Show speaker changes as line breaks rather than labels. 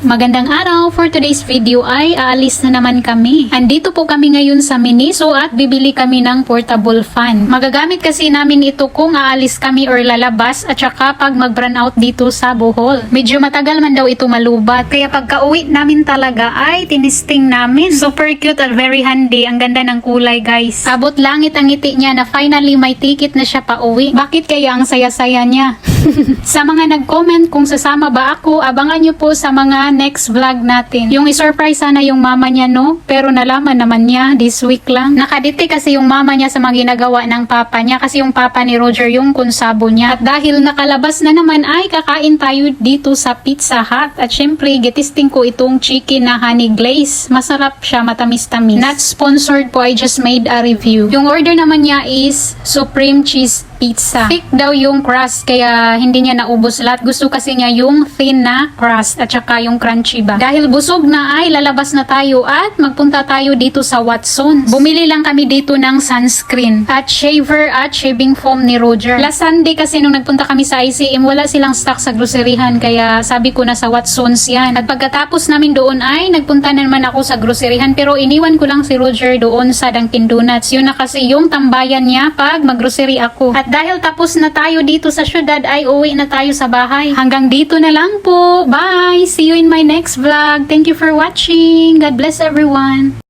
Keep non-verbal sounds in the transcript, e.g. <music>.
Magandang araw! For today's video ay aalis na naman kami. Andito po kami ngayon sa Miniso at bibili kami ng portable fan. Magagamit kasi namin ito kung aalis kami or lalabas at saka pag mag-run out dito sa Bohol. Medyo matagal man daw ito malubat. Kaya pagka uwi namin talaga ay tinisting namin. Super cute at very handy. Ang ganda ng kulay guys. Abot langit ang ngiti niya na finally may ticket na siya pa uwi. Bakit kaya ang saya-saya niya? <laughs> sa mga nag-comment kung sasama ba ako, abangan nyo po sa mga next vlog natin. Yung isurprise sana yung mama niya, no? Pero nalaman naman niya this week lang. Nakadite kasi yung mama niya sa mga ginagawa ng papa niya kasi yung papa ni Roger yung kunsabo niya. At dahil nakalabas na naman ay kakain tayo dito sa Pizza Hut. At syempre, gitisting ko itong chicken na honey glaze. Masarap siya, matamis-tamis. Not sponsored po, I just made a review. Yung order naman niya is supreme cheese pizza. Thick daw yung crust kaya hindi niya naubos lahat. Gusto kasi niya yung thin na crust at saka yung crunchy ba. Dahil busog na ay lalabas na tayo at magpunta tayo dito sa Watsons. Bumili lang kami dito ng sunscreen at shaver at shaving foam ni Roger. Last Sunday kasi nung nagpunta kami sa ICM wala silang stock sa groceryhan kaya sabi ko na sa Watsons yan. At pagkatapos namin doon ay nagpunta na naman ako sa groceryhan pero iniwan ko lang si Roger doon sa Dunkin Donuts. Yun na kasi yung tambayan niya pag mag-grocery ako. At dahil tapos na tayo dito sa syudad ay uwi na tayo sa bahay. Hanggang dito na lang po. Bye! See you in my next vlog. Thank you for watching. God bless everyone.